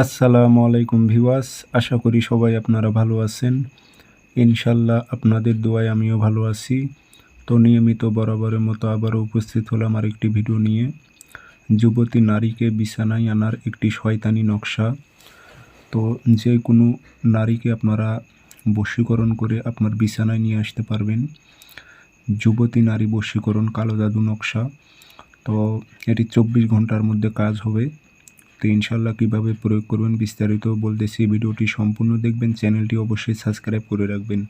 আসসালামু আলাইকুম ভিওয়াস আশা করি সবাই আপনারা ভালো আছেন। ইনশাল্লাহ আপনাদের দোয়ায় আমিও ভালো আছি। তো নিয়মিত বরাবরের মতো আবারও উপস্থিত হলাম আর একটি ভিডিও নিয়ে। যুবতী নারীকে বিছানায় আনার একটি শয়তানি নকশা। তো যে কোনো নারীকে আপনারা বশীকরণ করে আপনার বিছানায় নিয়ে আসতে পারবেন। যুবতী নারী বশীকরণ কালো জাদু নকশা। তো এটি চব্বিশ ঘণ্টার মধ্যে কাজ হবে। তো ইনশাল্লাহ কীভাবে প্রয়োগ করবেন বিস্তারিত বলতেছি। ভিডিওটি সম্পূর্ণ দেখবেন, চ্যানেলটি অবশ্যই সাবস্ক্রাইব করে রাখবেন।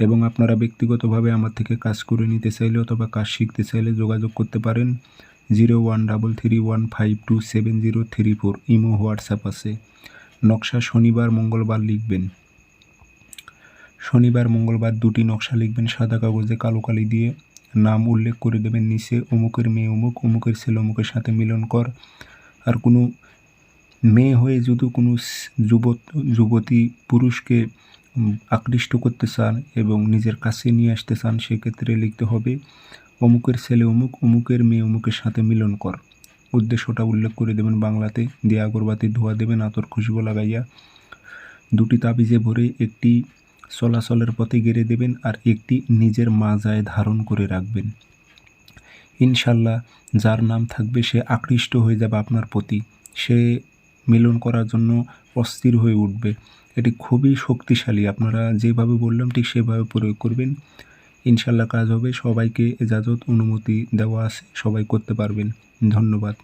এবং আপনারা ব্যক্তিগতভাবে আমার থেকে কাজ করে নিতে চাইলে অথবা কাজ শিখতে চাইলে যোগাযোগ করতে পারেন। Zero one double three one five two seven zero three four imo WhatsApp আছে। নকশা শনিবার, মঙ্গলবার লিখবেন। শনিবার, মঙ্গলবার দুটি নকশা লিখবেন, সাদা কাগজে কালো কালি দিয়ে। নাম উল্লেখ করে দেবেন নিচে, অমুকের মেয়ে অমুক, অমুকের ছেলে অমুকের সাথে মিলন কর। আর কোনো মেয়ে হয়ে যদি কোনো যুবত, যুবতী পুরুষকে আকৃষ্ট করতে চান এবং নিজের কাছে নিয়ে আসতে চান, সেক্ষেত্রে লিখতে হবে, অমুকের ছেলে অমুক, অমুকের মেয়ে অমুকের সাথে মিলন কর। উদ্দেশ্যটা উল্লেখ করে দেবেন বাংলাতে, দিয়ে আগরবাতি ধোয়া দেবেন, আতর খুশবু লাগাইয়া দুটি তাবিজে ভরে একটি চলাচলের পথে গেড়ে দেবেন আর একটি নিজের মাজায় ধারণ করে রাখবেন। ইনশাল্লাহ, যার নাম থাকবে, সে আকৃষ্ট হয়ে যাবে আপনার প্রতি। সে মিলন করার জন্য অস্থির হয়ে উঠবে। এটি খুবই শক্তিশালী। আপনারা যেভাবে বললাম, ঠিক সেভাবে প্রয়োগ করবেন। ইনশাল্লাহ কাজ হবে। সবাইকে এজাজত, অনুমতি দেওয়া আছে। সবাই করতে পারবেন। ধন্যবাদ।